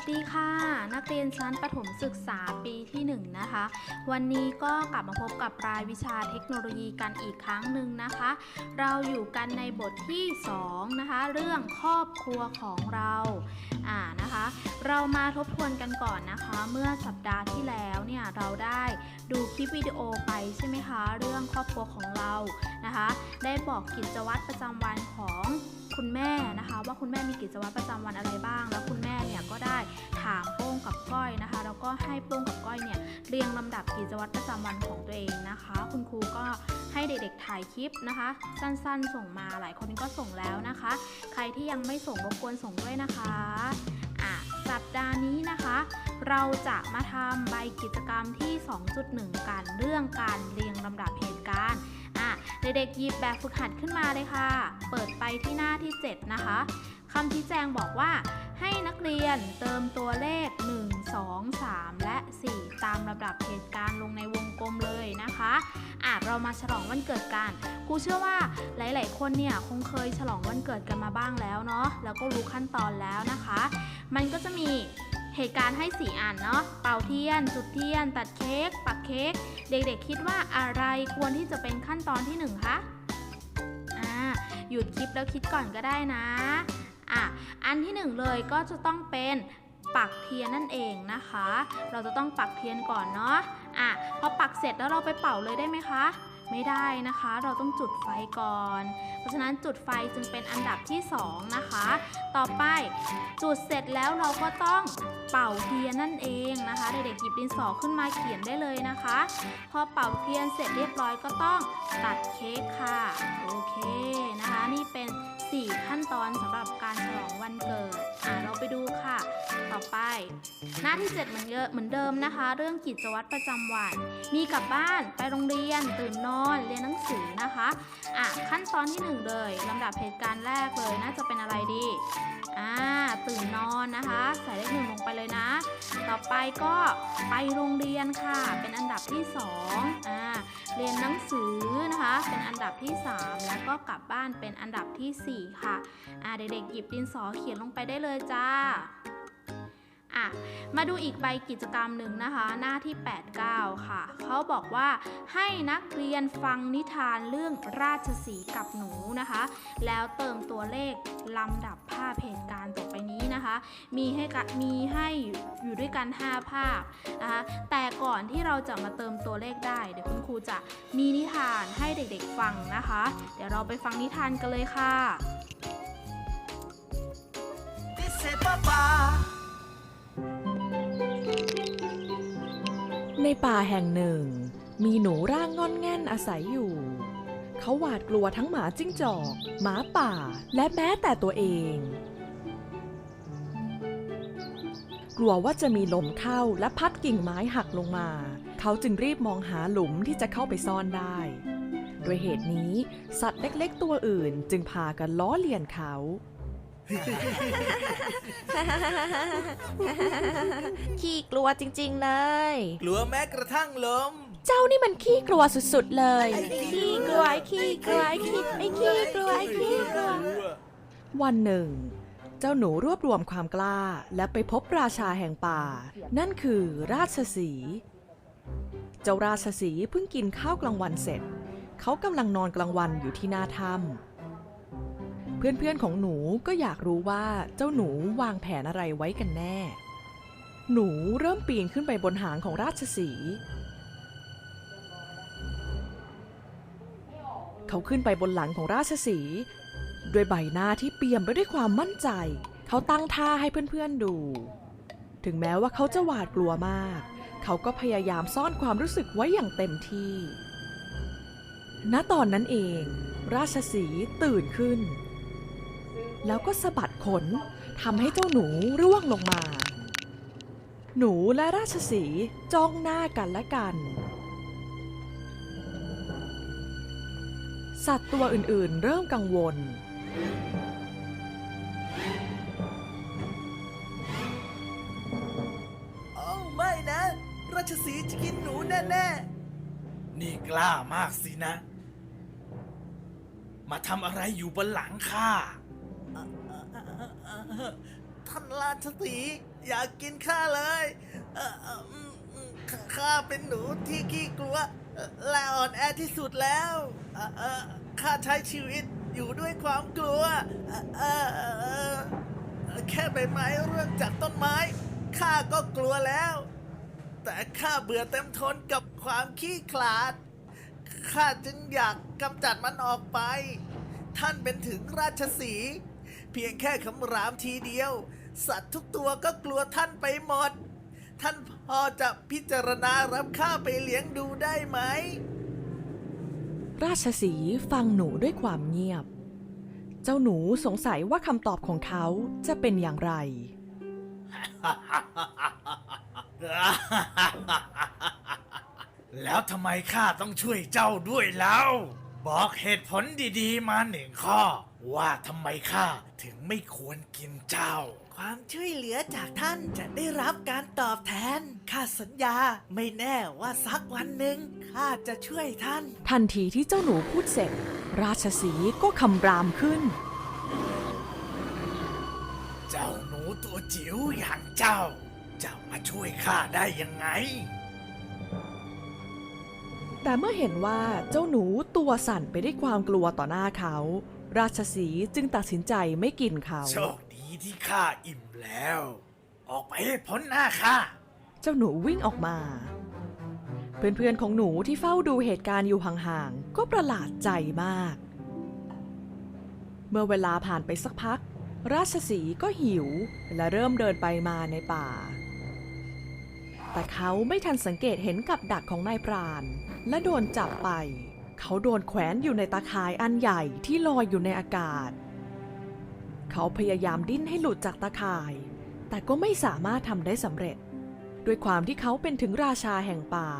สดีค่ะ นักเรียนชั้นประถมศึกษาปีที่1นนะคะ วันนี้ก็กลับมาพบกับรายวิชาเทคโนโลยีกันอีกครั้งหนึ่งนะคะ เราอยู่กันในบทที่ 2 นะคะ เรื่องครอบครัวของเราอ่านะคะ เรามาทบทวนกันก่อนนะคะ เมื่อสัปดาห์ที่แล้วเนี่ยเราได้ดูคลิปวิดีโอไปใช่ไหมคะ เรื่องครอบครัวของเรานะคะ ได้บอกกิจวัตรประจำวันของ คุณแม่นะคะ ว่าคุณแม่มีกิจวัตรประจำวันอะไรบ้าง แล้วคุณแม่เนี่ยก็ได้ถามโป้งกับก้อยนะคะ แล้วก็ให้โป้งกับก้อยเนี่ยเรียงลำดับกิจวัตรประจำวันของตัวเองนะคะ คุณครูก็ให้เด็กๆถ่ายคลิปนะคะ สั้นๆ ส่งมาหลายคนก็ส่งแล้วนะคะ ใครที่ยังไม่ส่งรบกวนส่งด้วยนะคะอะสัปดาห์นี้นะคะ เราจะมาทำใบกิจกรรมที่ 2.1 กันเรื่องการเรียงลำดับเหตุการณ์ อะเด็กๆหยิบแบบฝึกหัดขึ้นมาเลยค่ะ เปิดไปที่หน้าที่ 7 นะคะคำชี้แจงบอกว่า ให้นักเรียนเติมตัวเลข 1 2 3 และ 4 ตามลำดับเหตุการณ์ลงในวงกลมเลยนะคะอะเรามาฉลองวันเกิดกันครูเชื่อว่าหลาย ๆ คนเนี่ยคงเคยฉลองวันเกิดกันมาบ้างแล้วเนาะแล้วก็รู้ขั้นตอนแล้วนะคะ มันก็จะมี เหตุการณ์ให้ 4 อันเนาะ เป่าเทียน จุดเทียน ตัดเค้ก ปักเค้ก เด็กๆ คิดว่าอะไรควรที่จะเป็นขั้นตอนที่ 1 คะ อ่า หยุดคลิปแล้วคิดก่อนก็ได้นะ อะ อันที่ 1 เลยก็จะต้องเป็นปักเทียนนั่นเองนะคะ เราจะต้องปักเทียนก่อนเนาะ อะ พอปักเสร็จแล้วเราไปเป่าเลยได้ไหมคะ ไม่ได้นะคะ เราต้องจุดไฟก่อน เพราะฉะนั้นจุดไฟจึงเป็นอันดับที่ 2 นะคะ ต่อไปจุดเสร็จแล้วเราก็ต้องเป่าเทียนนั่นเองนะคะ เด็กๆหยิบดินสอขึ้นมาเขียนได้เลยนะคะ พอเป่าเทียนเสร็จเรียบร้อยก็ต้องตัดเค้กค่ะ โอเคนะคะ นี่เป็น 4 ขั้นตอนสำหรับการฉลองวันเกิด อะเราไปดูค่ะ ต่อไป หน้าที่ 7 เหมือนเยอะเหมือนเดิมนะคะ เรื่องกิจวัตรประจำวัน มีกลับบ้านไปโรงเรียน ตื่นนอน เรียนหนังสือนะคะ อะขั้นตอนที่ 1 เลยลำดับเหตุการณ์แรกเลยน่าจะเป็นอะไรดี อ่าตื่นนอนนะคะ ใส่เลขหนึ่งลงไปเลยนะ ต่อไปก็ไปโรงเรียนค่ะ เป็นอันดับที่2อ่าเรียนหนังสือนะคะ เป็นอันดับที่ 3 แล้วก็กลับบ้านเป็นอันดับทีสี่4 ค่ะอ่าเด็กๆหยิบดินสอเขียนลงไปได้เลยจ้า อะมาดูอีกใบกิจกรรมหนึ่งนะคะ หน้าที่ 89 ค่ะ เขาบอกว่าให้นักเรียนฟังนิทานเรื่องราชสีกับหนูนะคะ แล้วเติมตัวเลขลำดับภาพเหตุการณ์ต่อไปนี้นะคะ มีให้มีให้อยู่ด้วยกัน 5 ภาพนะคะแต่ก่อนที่เราจะมาเติมตัวเลขได้ เดี๋ยวคุณครูจะมีนิทานให้เด็กๆฟังนะคะ เดี๋ยวเราไปฟังนิทานกันเลยค่ะ Dice papá. ในป่าแห่งหนึ่ง มีหนูร่างงอนแง่นอาศัยอยู่ เขาหวาดกลัวทั้งหมาจิ้งจอก หมาป่า และแม้แต่ตัวเอง กลัวว่าจะมีลมเข้าและพัดกิ่งไม้หักลงมา เขาจึงรีบมองหาหลุมที่จะเข้าไปซ่อนได้ โดยเหตุนี้ สัตว์เล็กๆตัวอื่นจึงพากันล้อเลียนเขา ขี้กลัวจริงๆเลย กลัวแม้กระทั่งลม เจ้านี่มันขี้กลัวสุดๆเลยไอ้ขี้ขี้กลัวไอ้ขี้กลัวไอ้ขี้ไอ้ขี้กลัวไอ้ขี้กลัว วันหนึ่ง เจ้าหนูรวบรวมความกล้าและไปพบราชาแห่งป่า นั่นคือราชสีห์เจ้าราชสีห์เพิ่งกินข้าวกลางวันเสร็จ เขากำลังนอนกลางวันอยู่ที่หน้าถ้ำ เพื่อนๆของหนูก็อยากรู้ว่าเจ้าหนูวางแผนอะไรไว้กันแน่ หนูเริ่มปีนขึ้นไปบนหางของราชสี เขาขึ้นไปบนหลังของราชสีด้วยใบหน้าที่เปี่ยมไปด้วยความมั่นใจ เขาตั้งท่าให้เพื่อนๆดู ถึงแม้ว่าเขาจะหวาดกลัวมาก เขาก็พยายามซ่อนความรู้สึกไว้อย่างเต็มที่ ณ ตอนนั้นเอง ราชสีตื่นขึ้น แล้วก็สะบัดขนทำให้เจ้าหนูร่วงลงมา หนูและราชสีจ้องหน้ากันและกัน สัตว์ตัวอื่นๆเริ่มกังวล โอ้ไม่นะ ราชสีจะกินหนูแน่ๆ นี่กล้ามากสินะ มาทำอะไรอยู่บนหลังข้า ท่านราชสีอยากกินข้าเลย เอ่อเอ่มอืมข้าเป็นหนูที่ขี้กลัว และอ่อนแอที่สุดแล้วเอ่อเอ่อข้าใช้ชีวิตอยู่ด้วยความกลัวเออเอ่อเอ่อเอ่อแค่ใบไม้ร่วงจากต้นไม้ข้าก็กลัวแล้ว แต่ข้าเบื่อเต็มทนกับความขี้ขลาด ข้าจึงอยากกำจัดมันออกไป ท่านเป็นถึงราชสีห์ เพียงแค่คำรามทีเดียว สัตว์ทุกตัวก็กลัวท่านไปหมด ท่านพอจะพิจารณารับข้าไปเลี้ยงดูได้ไหม ราชสีห์ฟังหนูด้วยความเงียบ เจ้าหนูสงสัยว่าคำตอบของเขาจะเป็นอย่างไร แล้วทำไมข้าต้องช่วยเจ้าด้วยแล้ว บอกเหตุผลดีๆมาหนึ่งข้อ ว่าทำไมข้าถึงไม่ควรกินเจ้า ความช่วยเหลือจากท่านจะได้รับการตอบแทน ข้าสัญญาไม่แน่ว่าสักวันหนึ่งข้าจะช่วยท่าน ทันทีที่เจ้าหนูพูดเสร็จ ราชสีห์ก็คำรามขึ้น เจ้าหนูตัวจิ๋วอย่างเจ้า จะมาช่วยข้าได้ยังไง แต่เมื่อเห็นว่าเจ้าหนูตัวสั่นไปด้วยความกลัวต่อหน้าเขา ราชสีห์จึงตัดสินใจไม่กินเขา โชคดีที่ข้าอิ่มแล้ว ออกไปให้พ้นหน้าข้าเจ้าหนูวิ่งออกมา เพื่อนๆของหนูที่เฝ้าดูเหตุการณ์อยู่ห่างๆ ก็ประหลาดใจมาก เมื่อเวลาผ่านไปสักพัก ราชสีห์ก็หิวและเริ่มเดินไปมาในป่า แต่เขาไม่ทันสังเกตเห็นกับดักของนายพราน และโดนจับไป เขาโดนแขวนอยู่ในตาข่ายอันใหญ่ที่ลอยอยู่ในอากาศ เขาพยายามดิ้นให้หลุดจากตาข่าย แต่ก็ไม่สามารถทำได้สำเร็จ ด้วยความที่เขาเป็นถึงราชาแห่งป่า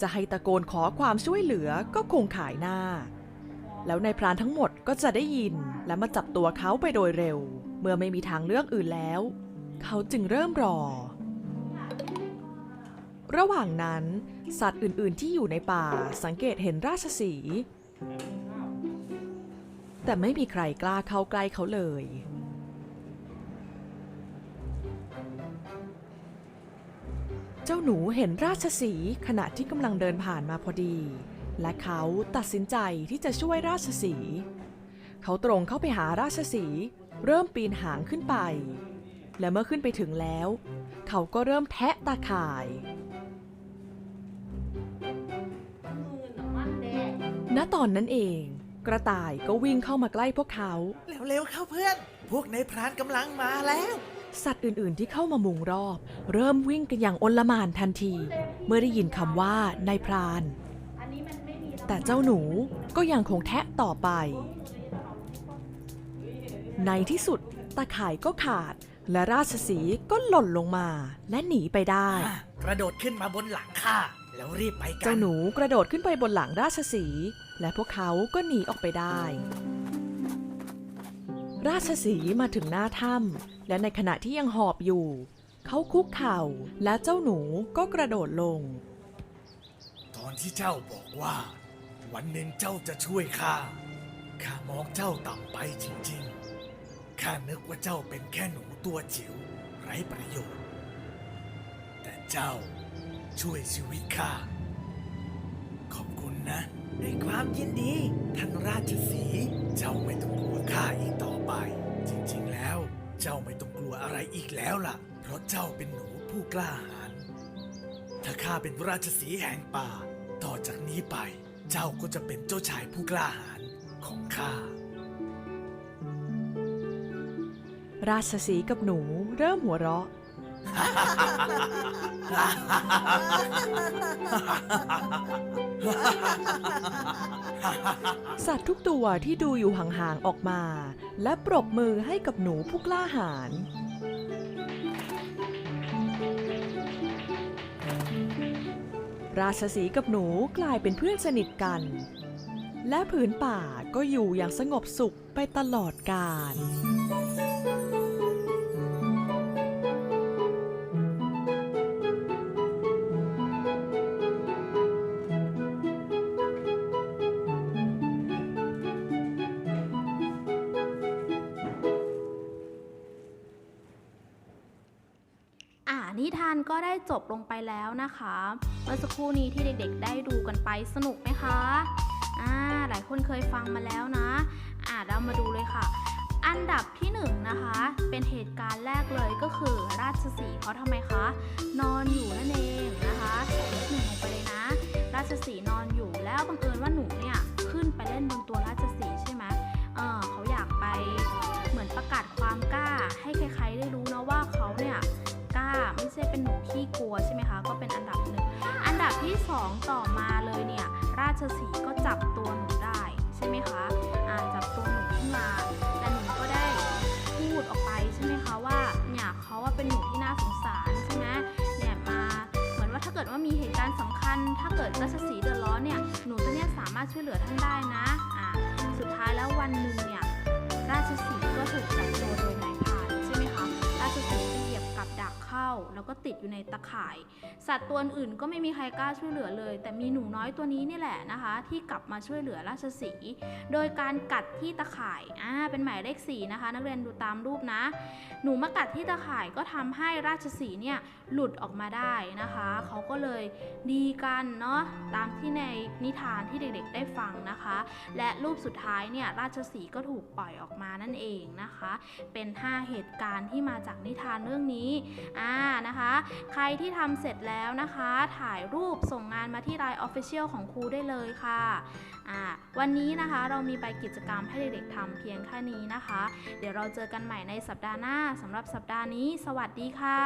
จะให้ตะโกนขอความช่วยเหลือก็คงขายหน้า แล้วนายพรานทั้งหมดก็จะได้ยินและมาจับตัวเขาไปโดยเร็ว เมื่อไม่มีทางเลือกอื่นแล้ว เขาจึงเริ่มรอ ระหว่างนั้น สัตว์อื่น ๆ ที่อยู่ในป่าสังเกตเห็นราชสี แต่ไม่มีใครกล้าเข้าใกล้เขาเลย เจ้าหนูเห็นราชสีขณะที่กำลังเดินผ่านมาพอดี และเขาตัดสินใจที่จะช่วยราชสี เขาตรงเข้าไปหาราชสีเริ่มปีนหางขึ้นไป และเมื่อขึ้นไปถึงแล้ว เขาก็เริ่มแทะตาข่าย ณตอนนั้นเอง กระต่ายก็วิ่งเข้ามาใกล้พวกเขา เร็วๆเข้าเพื่อน พวกนายพรานกำลังมาแล้ว สัตว์อื่นๆที่เข้ามามุงรอบ เริ่มวิ่งกันอย่างอนลหมานทันที เมื่อได้ยินคำว่านายพราน แต่เจ้าหนูก็ยังคงแทะต่อไป ในที่สุดตาข่ายก็ขาด และราชสีห์ก็หล่นลงมา และหนีไปได้กระโดดขึ้นมาบนหลังข้าแล้วรีบไปกันเจ้าหนูกระโดดขึ้นไปบนหลังราชสีห์ และพวกเขาก็หนีออกไปได้ ราชสีมาถึงหน้าถ้ำและในขณะที่ยังหอบอยู่ เขาคุกเข่าและเจ้าหนูก็กระโดดลง ตอนที่เจ้าบอกว่า วันหนึ่งเจ้าจะช่วยข้าข้ามองเจ้าต่ำไปจริงๆข้านึกว่าเจ้าเป็นแค่หนูตัวจิ๋วไร้ประโยชน์ แต่เจ้าช่วยชีวิตข้า นะ ด้วยความยินดีท่านราชสีเจ้าไม่ต้องกลัวข้าอีกต่อไป จริงๆแล้ว เจ้าไม่ต้องกลัวอะไรอีกแล้วล่ะ เพราะเจ้าเป็นหนูผู้กล้าหาญถ้าข้าเป็นราชสีแห่งป่า ต่อจากนี้ไป เจ้าก็จะเป็นเจ้าชายผู้กล้าหาญของข้าราชสีกับหนูเริ่มหัวเราะ สัตว์ทุกตัวที่ดูอยู่ห่างๆออกมา และปรบมือให้กับหนูผู้กล้าหาญราชสีกับหนูกลายเป็นเพื่อนสนิทกัน และผืนป่าก็อยู่อย่างสงบสุขไปตลอดกาล นิทานก็ได้จบลงไปแล้วนะคะ เมื่อสักครู่นี้ที่เด็กๆ ได้ดูกันไปสนุกไหมคะอ่าหลายคนเคยฟังมาแล้วนะอ่าเรามาดูเลยค่ะ อันดับที่หนึ่งนะคะ เป็นเหตุการณ์แรกเลยก็คือราชสีเขาทำไมคะ นอนอยู่นั่นเองนะคะหนึ่งลงไปเลยนะ ราชสีนอนอยู่แล้วบังเอิญว่าหนูเนี่ยขึ้นไปเล่นบนตัวราชสีใช่ไหมเออเขาอยากไปเหมือนประกาศความกล้าให้ใครๆได้รู้นะว่าเขา เซ่เป็นหนูขี้กลัวใช่ไหมคะ ก็เป็นอันดับหนึ่ง อันดับที่สองต่อมาเลยเนี่ย ราชสีก็จับตัวหนูได้ใช่ไหมคะอ่าจับตัวหนูขึ้นมา แต่หนูก็ได้พูดออกไปใช่ไหมคะว่า เนี่ยเขาว่าเป็นหนูที่น่าสงสารใช่ไหมเนี่ยมา เหมือนว่าถ้าเกิดว่ามีเหตุการณ์สำคัญ ถ้าเกิดราชสี ติดอยู่ในตะข่าย สัตว์ตัวอื่นก็ไม่มีใครกล้าช่วยเหลือเลย แต่มีหนูน้อยตัวนี้นี่แหละนะคะ ที่กลับมาช่วยเหลือราชสีโดยการกัดที่ตะข่ายอ่าเป็นหมายเลขสีนะคะ นักเรียนดูตามรูปนะ หนูมากัดที่ตะข่ายก็ทำให้ราชสีเนี่ยหลุดออกมาได้นะคะเขาก็เลยดีกันเนาะตามที่ในนิทานที่เด็กๆ ได้ฟังนะคะ และรูปสุดท้ายเนี่ยราชสีก็ถูกปล่อยออกมานั่นเองนะคะ เป็น 5 เหตุการณ์ที่มาจากนิทานเรื่องนี้อ่านะคะใครที่ทำเสร็จแล้วนะคะ ถ่ายรูปส่งงานมาที่ไลน์ Official ของครูได้เลยค่ะวันนี้นะคะเรามีใบกิจกรรมให้เด็กๆทำเพียงแค่นี้นะคะ เดี๋ยวเราเจอกันใหม่ในสัปดาห์หน้าสำหรับสัปดาห์นี้ สวัสดีค่ะ